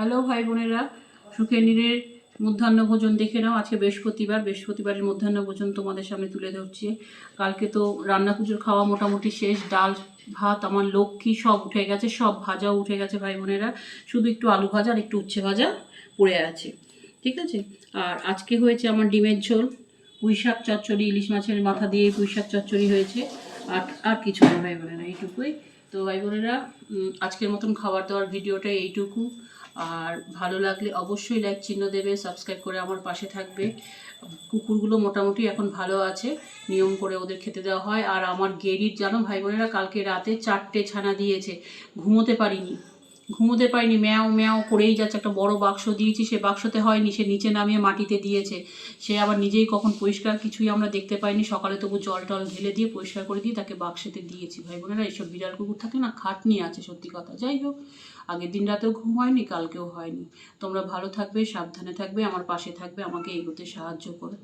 Hello ভাই বোনেরা। সুখে নীরের মধ্যাহ্ন ভোজন দেখে নাও। আজকে বৃহস্পতিবার। বৃহস্পতিবারের মধ্যাহ্ন ভোজন তোমাদের সামনে তুলে ধরছি। কালকে তো রান্না পুজোর খাওয়া মোটামুটি শেষ। ডাল, ভাত, আমার লক্ষ্মী সব উঠে গেছে, সব ভাজাও উঠে গেছে ভাই বোনেরা। শুধু একটু আলু ভাজা আর একটু উচ্ছে ভাজা পড়ে আছে। ঠিক আছে? আর আজকে হয়েছে আমার ডিমের ঝোল। পুঁই শাক চচ্চড়ি, ইলিশ মাছের মাথা দিয়ে পুঁই শাক চচ্চড়ি হয়েছে। আর আর কিছু না, ভাই বোনেরা, এইটুকুই। তো ভাই বোনেরা আজকের মতন খাবার দাবার ভিডিওটা এইটুকু। আর ভালো লাগলে অবশ্যই লাইক চিহ্ন দেবে সাবস্ক্রাইব করে আমার পাশে থাকবে। কুকুরগুলো মোটামুটি এখন ভালো আছে, নিয়ম করে ওদের খেতে দেওয়া হয়। আর আমার গেরির, জানো ভাই বোনেরা, কালকে রাতে চারটে ছানা দিয়েছে, ঘুমোতে পারিনি। ঘুমোতে পারিনি, ম্যাও ম্যাও করেই যাচ্ছে, একটা বড় বাক্স দিয়েছি, সে বাক্সতে হয়নি, সে নিচে নামিয়ে মাটিতে দিয়েছে। সে আবার নিজেই কখন পরিষ্কার কিছুই আমরা দেখতে পাইনি, সকালে তবু জল টল ঢেলে দিয়ে পরিষ্কার করে দিয়ে তাকে বাক্সেতে দিয়েছি। ভাই বোনেরা, এইসব বিড়াল কুকুর থাকে না খাটনি আছে, সত্যি কথা। যাই হোক, আগের দিন রাতেও ঘুম হয়নি, কালকেও হয়নি। তোমরা ভালো থাকবে, সাবধানে থাকবে, আমার পাশে থাকবে, আমাকে এগোতে সাহায্য করো।